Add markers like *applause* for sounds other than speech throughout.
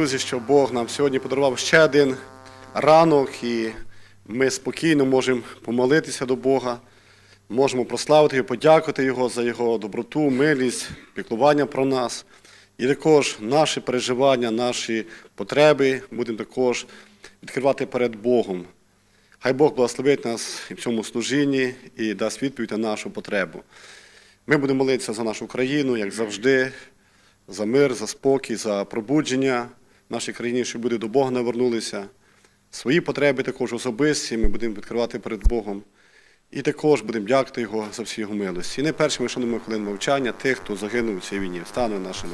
Друзі, що Бог нам сьогодні подарував ще один ранок, і ми спокійно можемо помолитися до Бога, можемо прославити Його, подякувати Його за Його доброту, милість, піклування про нас. І також наші переживання, наші потреби будемо також відкривати перед Богом. Хай Бог благословить нас і в цьому служінні і дасть відповідь на нашу потребу. Ми будемо молитися за нашу країну, як завжди, за мир, за спокій, за пробудження нашій країні, щоб люди до Бога навернулися. Свої потреби також особисті ми будемо відкривати перед Богом. І також будемо дякувати Його за всі його милості. І не першими шануємо хвилин мовчання тих, хто загинув у цій війні. Встане наші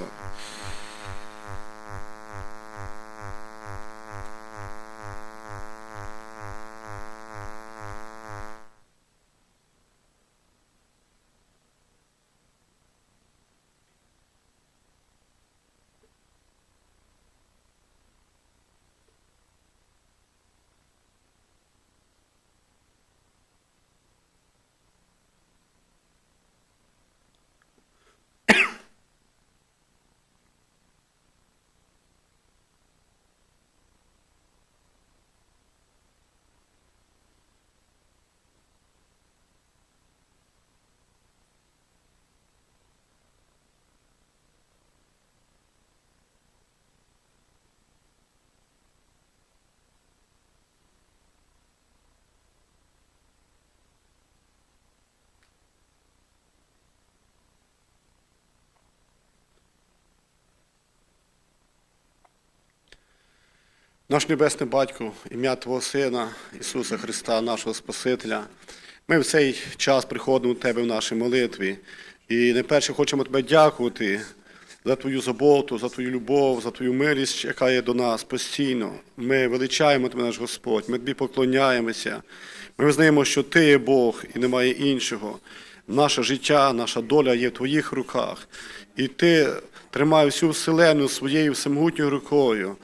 Наш Небесний Батько, ім'я Твого Сина, Ісуса Христа, нашого Спасителя. Ми в цей час приходимо до Тебе в нашій молитві. І найперше хочемо Тебе дякувати за Твою заботу, за Твою любов, за Твою милість, яка є до нас постійно. Ми величаємо Тебе, наш Господь, ми Тобі поклоняємося. Ми визнаємо, що Ти є Бог і немає іншого. Наше життя, наша доля є в Твоїх руках. І Ти тримаєш всю вселену своєю всемогутньою рукою.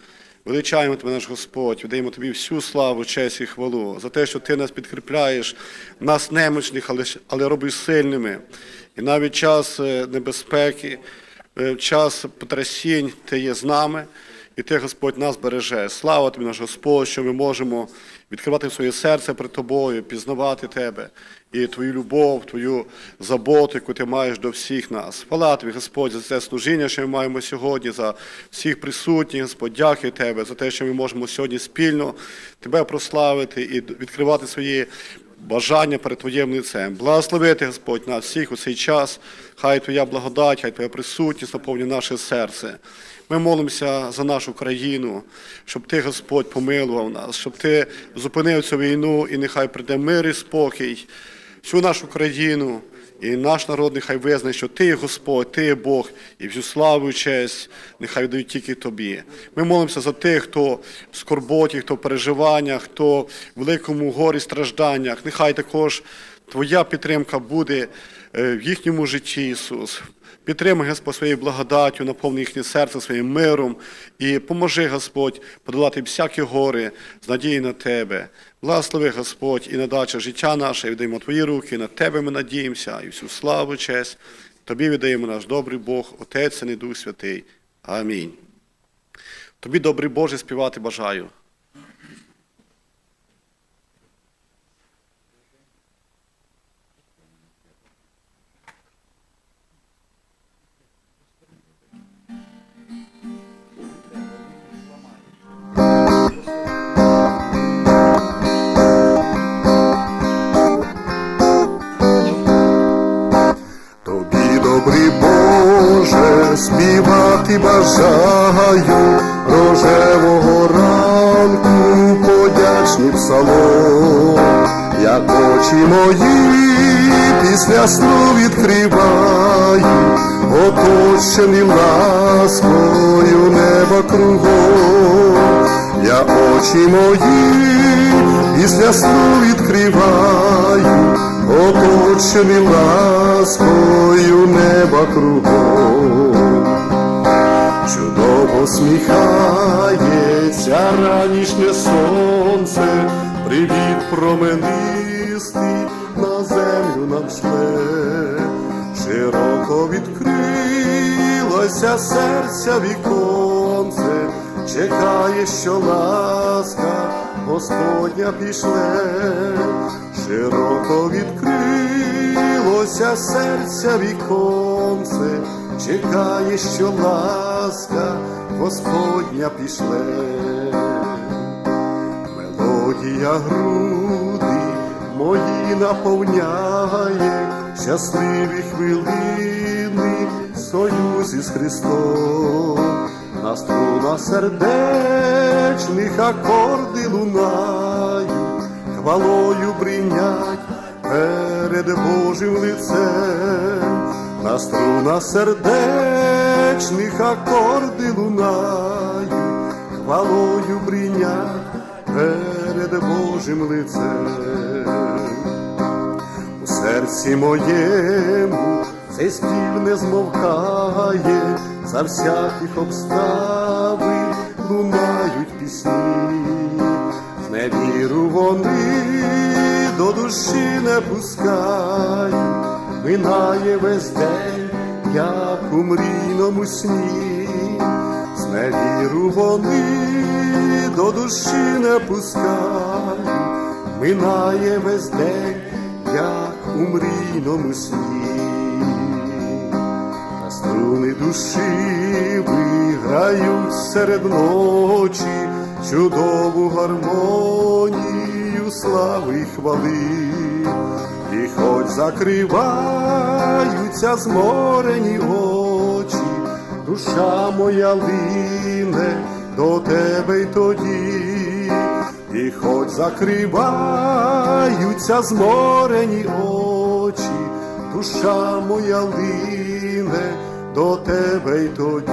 Величаємо тебе, наш Господь, віддаємо тобі всю славу, честь і хвалу за те, що ти нас підкріпляєш, нас немочних, але, але робиш сильними. І навіть час е, небезпеки, е, час потрясінь, ти є з нами, і ти, Господь, нас береже. Слава тобі, наш Господь, що ми можемо відкривати своє серце перед тобою, пізнавати тебе і твою любов, твою заботу, яку ти маєш до всіх нас. Хвала тобі, Господь, за це служіння, що ми маємо сьогодні, за всіх присутніх, Господь, дякую тебе за те, що ми можемо сьогодні спільно тебе прославити і відкривати свої. Бажання перед Твоїм лицем. Благословити, Господь, нас всіх у цей час. Хай Твоя благодать, хай Твоя присутність наповнює наше серце. Ми молимося за нашу країну, щоб Ти, Господь, помилував нас, щоб Ти зупинив цю війну і нехай прийде мир і спокій всю нашу країну. І наш народ нехай визнає, що ти Господь, ти Бог, і всю славу і честь нехай дають тільки тобі. Ми молимося за тих, хто в скорботі, хто в переживаннях, хто в великому горі стражданнях. Нехай також твоя підтримка буде е, в їхньому житті, Ісус. Підтримай, Господь, своєю благодаттю, наповни їхнє серце своїм миром і поможи, Господь, подолати всякі гори з надії на Тебе. Благослови, Господь, і надача життя наше, і віддаємо Твої руки, на Тебе ми надіємося, і всю славу, честь. Тобі віддаємо наш добрий Бог, Отець і Дух Святий. Амінь. Тобі, добрий Боже, співати бажаю. Мої після сну відкриваю, оточений ласкою неба кругом, я очі мої після сну відкриваю, оточений ласкою неба кругом. Чудово сміхається ранішнє сонце, привіт променистий на землю нам шле, широко відкрилося серця віконце, чекає, що ласка Господня пішле, широко відкрилося серця віконце, чекає, що ласка Господня пішле. Мелодія груди мої наповняє щасливі хвилини в союзі з Христом. На струнах сердечних акорди лунають, хвалою прийнять перед Божим лицем. На струнах сердечних акорди лунають, хвалою прийнять перед Божим лицем. У серці моєму цей спів не змовкає, за всяких обставин лунають пісні, з невіру вони до душі не пускають, минає весь день, як у мрійному сні, з невіру вони до душі не пускають, минає весь день, як у мрійному сні, та струни душі виграють серед ночі чудову гармонію слави хвали, і хоч закриваються зморені очі, душа моя лине до тебе й тоді, і хоч закриваються зморені очі, душа моя лине до тебе й тоді.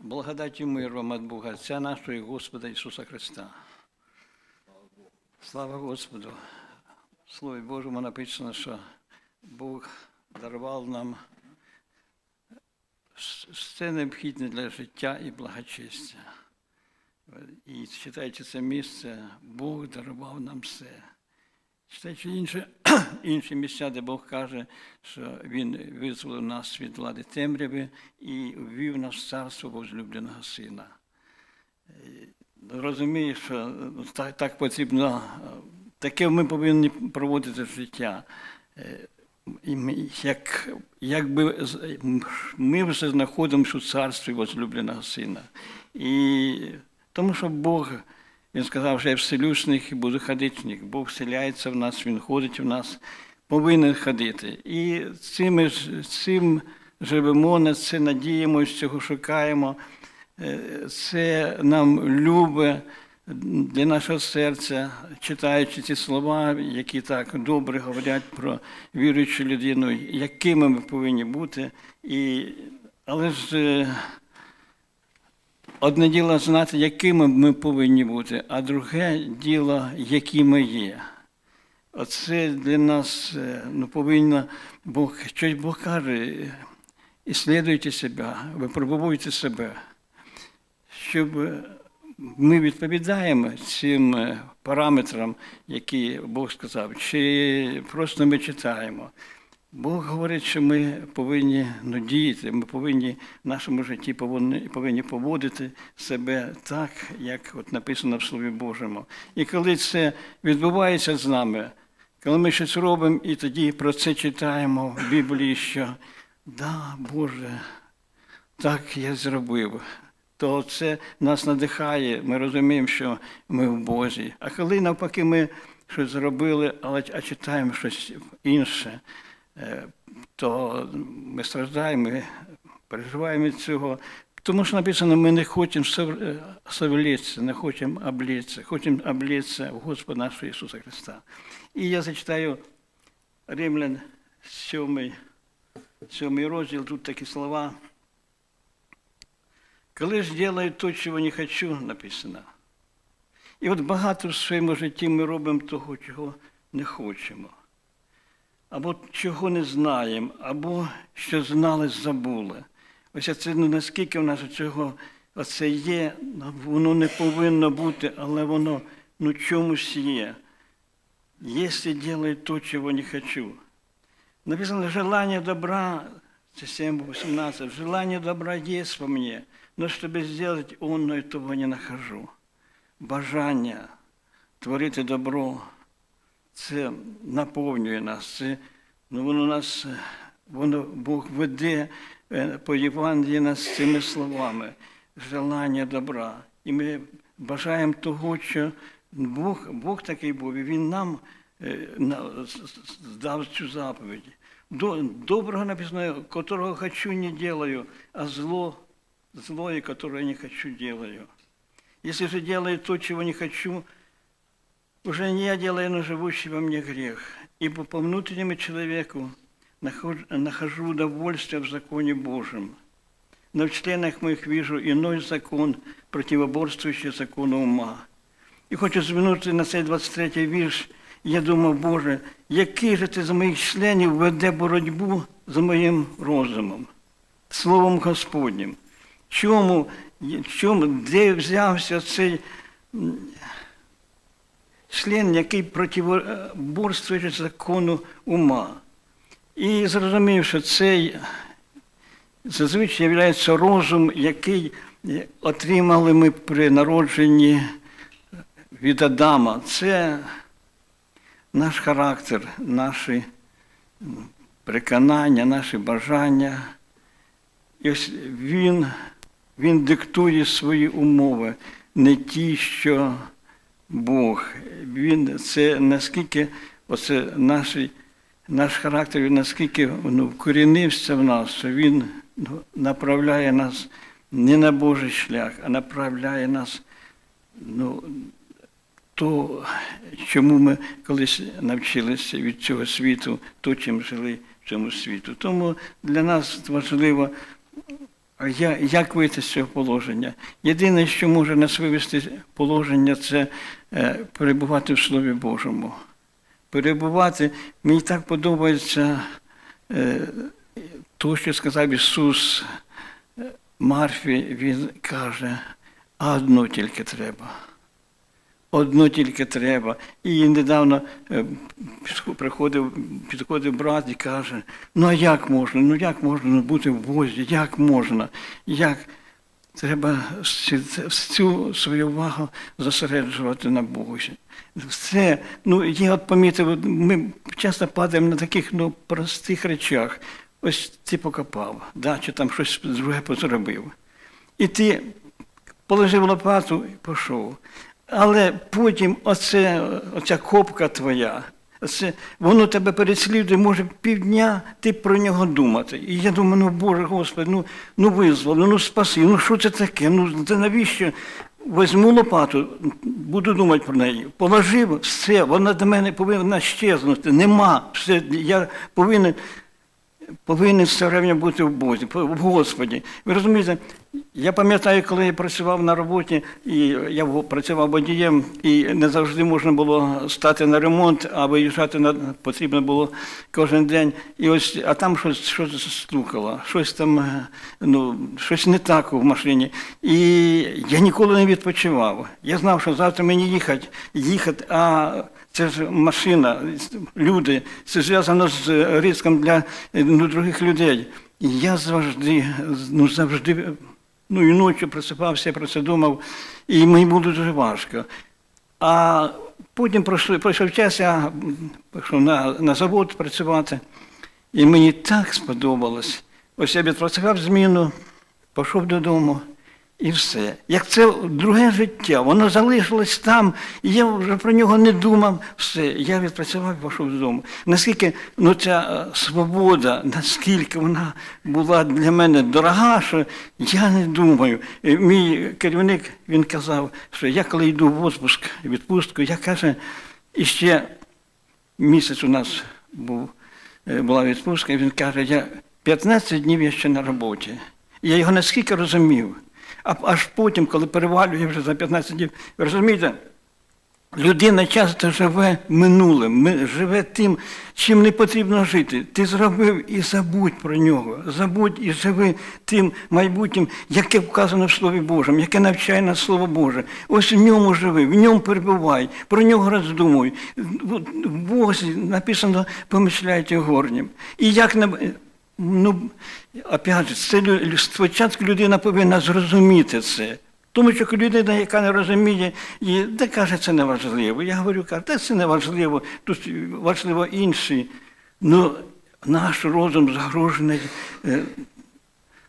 Благодать і мир вам від Бога, Отця нашого і Господа Ісуса Христа. Слава Господу! Слові Божому написано, що Бог дарував нам все необхідне для життя і благочестя. І читаючи це місце, Бог дарував нам все. Читаючи інші, *clears throat* інші місця, де Бог каже, що Він визволив нас від влади темряви і ввів нас в царство возлюбленого Сина. Е, Розумію, що так, так потрібно, е, таке ми повинні проводити життя. Е, як, якби ми вже знаходимося у царстві возлюбленого Сина. І тому що Бог, Він сказав, що я вселюсь в них і буду ходити в них. Бог вселяється в нас, Він ходить в нас, повинен ходити. І цим, цим живемо, на це надіємося, цього шукаємо. Е, Це нам любе для нашого серця, читаючи ці слова, які так добре говорять про віруючу людину, якими ми повинні бути. І, але ж е, одне діло знати, якими ми повинні бути, а друге діло, які ми є. Оце для нас е, ну, повинно Бог, щось Бог каже, іслідуйте себе, випробуйте себе, щоб е, ми відповідаємо цим е, параметрам, які Бог сказав, чи просто ми читаємо. Бог говорить, що ми повинні ну, діяти, ми повинні в нашому житті повинні, повинні поводити себе так, як от написано в Слові Божому. І коли це відбувається з нами, коли ми щось робимо, і тоді про це читаємо в Біблії, що да, Боже, так я зробив. То це нас надихає, ми розуміємо, що ми в Бозі. А коли навпаки ми щось зробили, але а читаємо щось інше, е, то ми страждаємо, ми переживаємо цього. Тому що написано, ми не хочемо совлітися, не хочемо облитися, хочемо облитися в Господа нашого Ісуса Христа. І я зачитаю Римлян 7, 7 розділ, тут такі слова. Коли ж делаю то, чого не хочу, написано. І от багато в своєму житті ми робимо того, чого не хочемо. Або чого не знаємо, або що знали, забули. Ось це ну, наскільки в нас цього оце є, воно не повинно бути, але воно ну, чомусь є. если делаю то, чего не хочу. Написано, желание добра, це 7.18, желание добра есть во мне, но чтобы сделать онно и того не нахожу. Бажання творити добро, це наповнює нас, це, ну, воно нас, воно Бог веде е, по Євангелії нас цими словами, желання добра. І ми бажаємо того, що Бог, Бог такий був, і Він нам е, дав цю заповідь. До- Доброго написано, которого хочу, не делаю, а зло, злое, которое не хочу, делаю. Если же делаю то, чего не хочу, уже не я делаю, но живущий во мне грех. Ибо по внутреннему человеку нахож- нахожу удовольствие в законе Божьем. Но в членах моих вижу иной закон, противоборствующий закону ума. І хочу звернути на цей 23-й вірш. Я думав, Боже, який же ти з моїх членів веде боротьбу з моїм розумом, Словом Господнім? Чому, чому, де взявся цей член, який протиборствує закону ума? І зрозумів, що цей зазвичай є розум, який отримали ми при народженні від Адама. Це наш характер, наші переконання, наші бажання. І ось він, він диктує свої умови, не ті, що Бог. Він це наскільки оце наш, наш характер, він наскільки ну, вкорінився в нас, що він ну, направляє нас не на Божий шлях, а направляє нас ну, то, чому ми колись навчилися від цього світу, то, чим жили в цьому світу. Тому для нас важливо, я- як вийти з цього положення. Єдине, що може нас вивести з положення, це е, перебувати в Слові Божому. Перебувати, мені так подобається е, то, що сказав Ісус е, Марфі, Він каже, а одно тільки треба. Одно тільки треба. І недавно е, приходив, підходив брат і каже: ну а як можна? Ну як можна бути в возі? Як можна? Як? Треба всю свою увагу зосереджувати на Бозі. Все, ну я от помітив, ми часто падаємо на таких ну, простих речах. Ось ти покопав, да, чи там щось друге позробив. І ти положив лопату і пішов. Але потім оце, оця копка твоя, це, воно тебе переслідує, може півдня ти про нього думати. І я думаю, ну Боже Господи, ну, ну визволи, ну спаси, ну що це таке? Ну це навіщо? Візьму лопату, буду думати про неї. Положив, все, вона до мене повинна щезнути. Нема. Все, я повинен повинен все время бути в Бозі, в Господі. Ви розумієте, я пам'ятаю, коли я працював на роботі, і я працював водієм, і не завжди можна було стати на ремонт, а виїжджати на потрібно було кожен день. І ось, а там щось, щось стукало, щось там, е, ну, щось не так в машині. І я ніколи не відпочивав. Я знав, що завтра мені їхати, їхати, а це ж машина, люди, це зв'язано з ризиком для е, ну, других людей. І я завжди, ну завжди, ну і ночі просипався, про це думав, і мені було дуже важко. А потім пройшов, пройшов час, я пішов на, на завод працювати, і мені так сподобалось. Ось я відпрацював зміну, пішов додому. І все. Як це друге життя, воно залишилось там, і я вже про нього не думав. Все, я відпрацював і пішов додому. Наскільки ну, ця е, свобода, наскільки вона була для мене дорога, що я не думаю. Е, Мій керівник він казав, що я коли йду в відпуск, відпустку, я каже, і ще місяць у нас був, е, була відпустка, і він каже, я 15 днів я ще на роботі. Я його наскільки розумів. А аж потім, коли перевалює вже за 15 днів, розумієте, Людина часто живе минулим, живе тим, чим не потрібно жити. Ти зробив і забудь про нього. Забудь і живи тим майбутнім, яке вказано в Слові Божому, яке навчає нас Слово Боже. Ось в ньому живи, в ньому перебувай, про нього роздумуй. В Бозі написано помишляйте горнім. І як на ну, опять це спочатку людина повинна зрозуміти це. Тому що людина, яка не розуміє, і де каже, це не важливо. Я говорю, каже, та це не важливо, тут важливо інші. Ну, наш розум загрожений е,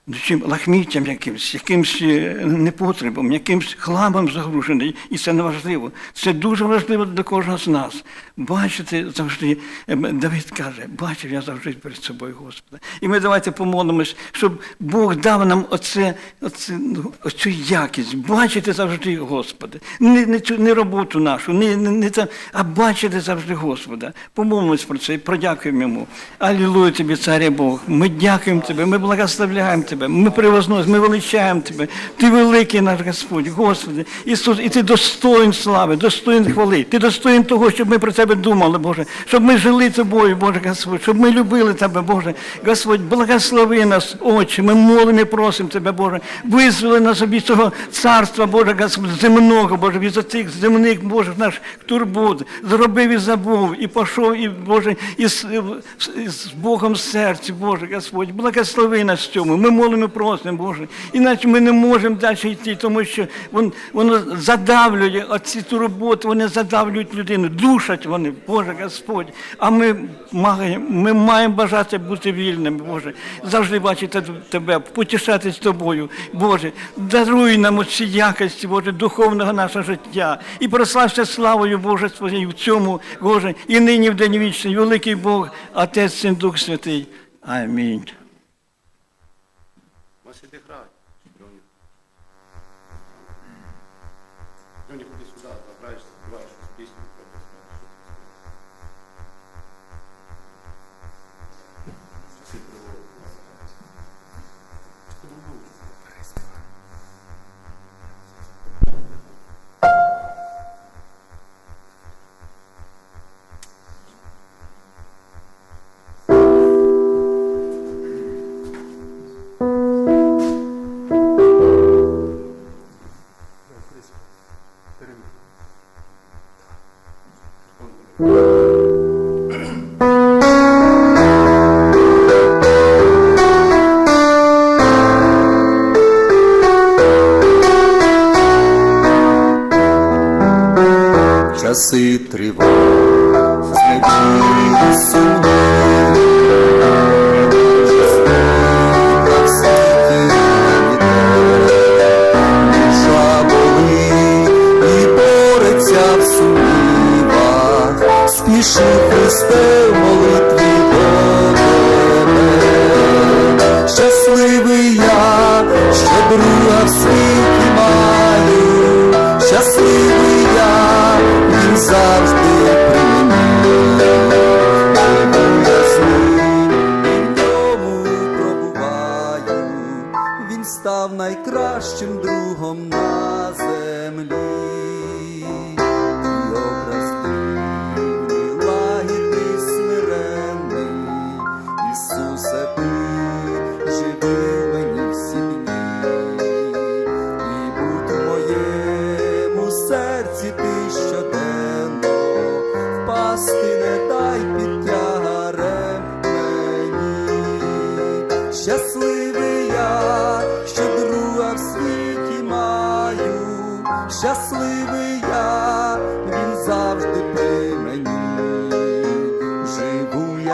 ну, чим лахміттям якимсь, якимсь е, непотребом, якимсь хламом загружений, і це не важливо. Це дуже важливо для кожного з нас. Бачити завжди, е, Давид каже, бачив я завжди перед собою Господа. І ми давайте помолимось, щоб Бог дав нам оце, оце, ну, оцю якість, бачити завжди Господа. Не, не, цю, не роботу нашу, не, не, не це, а бачити завжди Господа. Помолимось про це і продякуємо йому. Алілуя тобі, царя Бог. Ми дякуємо тебе, ми благословляємо тебе, ми привозносимо, ми величаємо тебе. Ти великий наш Господь, Господи, Ісус, і ти достоїн слави, достоїн хвали. Ти достоїн того, щоб ми про тебе думали, Боже, щоб ми жили тобою, Боже Господь, щоб ми любили тебе, Боже. Господь, благослови нас, Отче. Ми молимо і просимо тебе, Боже. Визволи нас від цього царства, Боже Господь, земного, Боже, від цих земних, Боже, наш турбот. Зробив і забув, і пішов, і Боже, і з, і з Богом в серці, Боже Господь. Благослови нас в цьому. Ми молимо і просимо, Боже. Іначе ми не можемо далі йти, тому що воно задавлює оці турботи, вони задавлюють людину, душать вони, Боже Господь. А ми маємо, ми маємо бажати бути вільними, Боже. Завжди бачити тебе, потішатись тобою, Боже. Даруй нам ці якості, Боже, духовного нашого життя. І прослався славою, Боже, своєю в цьому, Боже, і нині в день вічний, великий Бог, Отець, Син, Дух Святий. Амінь. Часи тривог,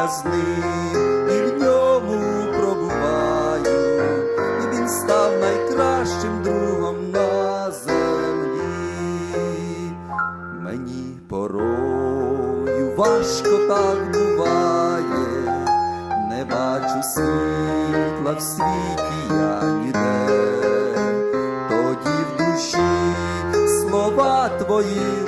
я і в ньому пробуваю, і він став найкращим другом на землі. Мені порою важко так буває, не бачу світла в світі я ніде, тоді в душі слова твої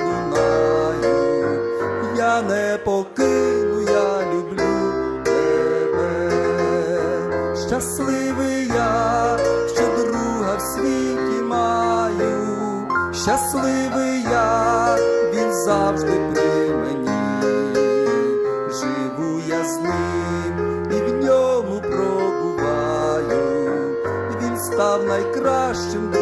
найкращим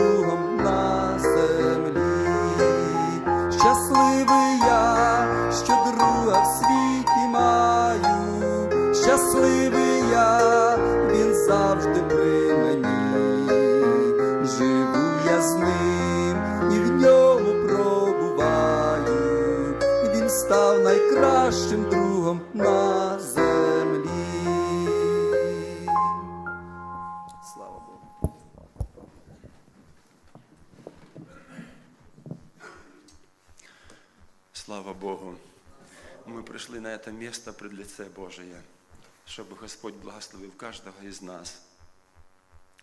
на это место пред лице Божие, чтобы Господь благословив каждого из нас.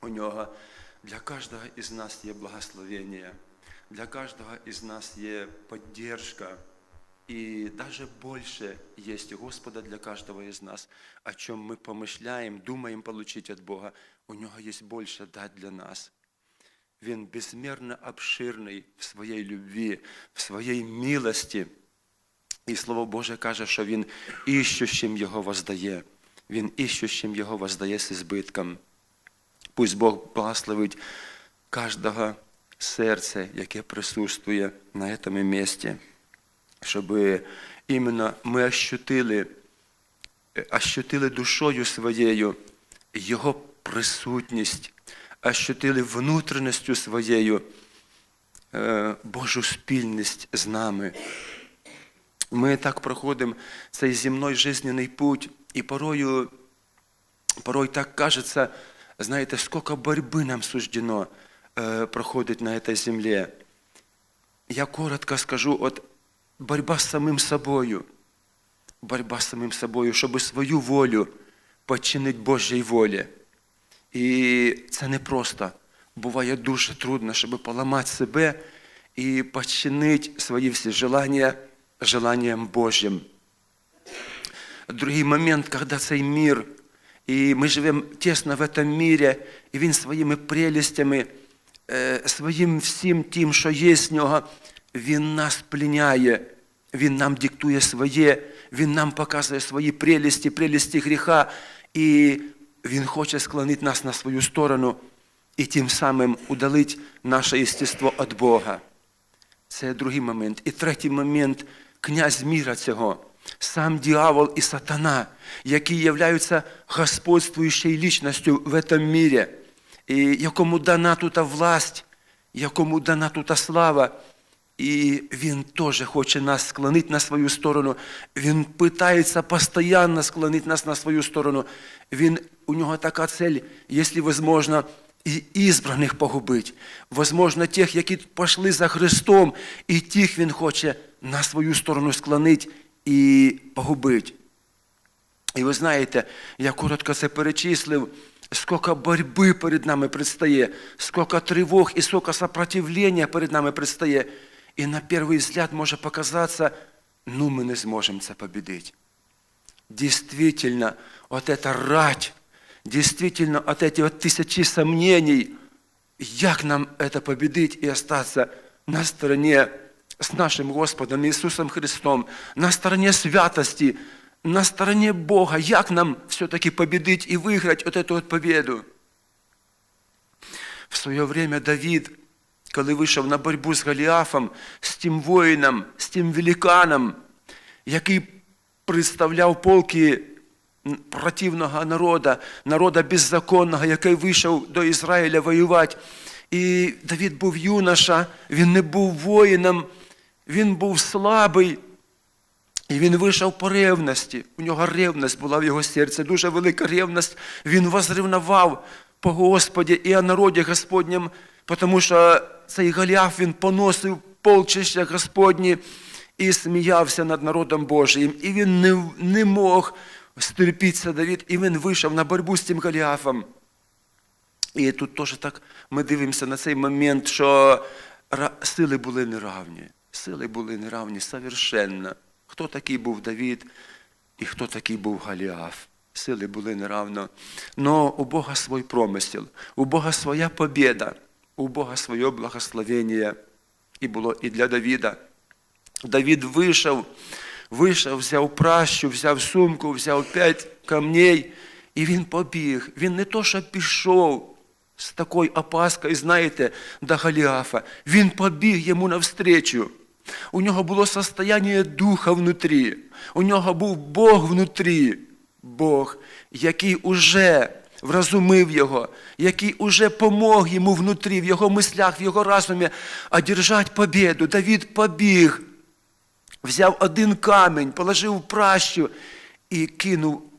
У Нього для каждого из нас є благословение, для каждого из нас є поддержка, и даже больше есть у Господа для каждого из нас, о чем мы помышляем, думаем получить от Бога. У Нього есть больше дать для нас. Він безмірно обширний в своїй любві, в своїй милості. І Слово Боже каже, що Він іщущим Його воздає. Він іщущим Його воздає з збитком. Пусть Бог благословить кожного серця, яке присутствує на цьому місці, щоб іменно ми ощутили, ощутили душою своєю Його присутність, ощутили внутрішністю своєю е, Божу спільність з нами. Ми так проходимо цей земной жизненний путь, і порою, порой так кажется, знаєте, сколько борьбы нам суждено э, проходить на этой земле. Я коротко скажу, от борьба з самим собою, борьба з самим собою, щоб свою волю подчинити Божій волі. І це не просто. Буває дуже трудно, щоб поламати себе і подчинити свої всі желання желанием Божьим. Другий момент, когда цей мир, и мы живем тесно в этом мире, і він своїми прелістями, е, своїм всім тим, що є з нього, він нас пленяє, він нам диктує своє, він нам показує свої прелісті, прелісті гріха, і він хоче склонити нас на свою сторону і тим самим удалить наше естество від Бога. Це другий момент. І третій момент князь міра цього, сам дьявол і сатана, які являються господствуючою лічністю в цьому мірі, і якому дана тута власть, якому дана тута слава. І він теж хоче нас склонити на свою сторону. Він питається постійно склонити нас на свою сторону. Він, у нього така цель, якщо можливо, і ізбраних погубить. Возможно, тих, які пішли за Христом, і тих Він хоче на свою сторону склонити і погубити. І ви знаєте, я коротко це перечислив, скільки боротьби перед нами предстає, скільки тривог і скільки сопротивлення перед нами предстає. І на перший взгляд може показатися, ну ми не зможемо це победити. Действительно, вот эта рать, действительно, от эти вот тысячи сомнений, як нам это победить и остаться на стороне с нашим Господом Иисусом Христом, на стороне святости, на стороне Бога, як нам все-таки победить и выиграть вот эту вот победу. В своє время Давид, коли вийшов на боротьбу з Голіафом, з тим воїном, з тим великаном, який представляв полки противного народа, народа беззаконного, який вийшов до Ізраїля воювати. І Давид був юноша, він не був воїном, він був слабий. І він вийшов по ревності. У нього ревність була в його серці, дуже велика ревність. Він возревнував по Господі і о народі Господнім, тому що цей Голіаф він поносив полчища Господні і сміявся над народом Божиїм. І він не, не мог стерпітися Давид, і він вийшов на боротьбу з цим Голіафом. І тут теж так ми дивимося на цей момент, що сили були неравні. Сили були неравні совершенно. Хто такий був Давид і хто такий був Голіаф. Сили були неравно. Но у Бога свій промисел, у Бога своя побіда, у Бога своє благословення. І було і для Давіда. Давид вийшов, вийшов, взяв пращу, взяв сумку, взяв п'ять камней, і він побіг. Він не то, що пішов, з такою опаскою, знаєте, до Голіафа. Він побіг йому навстречу. У нього було состояння духа внутрі. У нього був Бог внутрі. Бог, який уже вразумив його, який уже помог йому внутрі, в його мислях, в його разумі одержать побіду. Давід побіг, взяв один камінь, положив пращу і кинув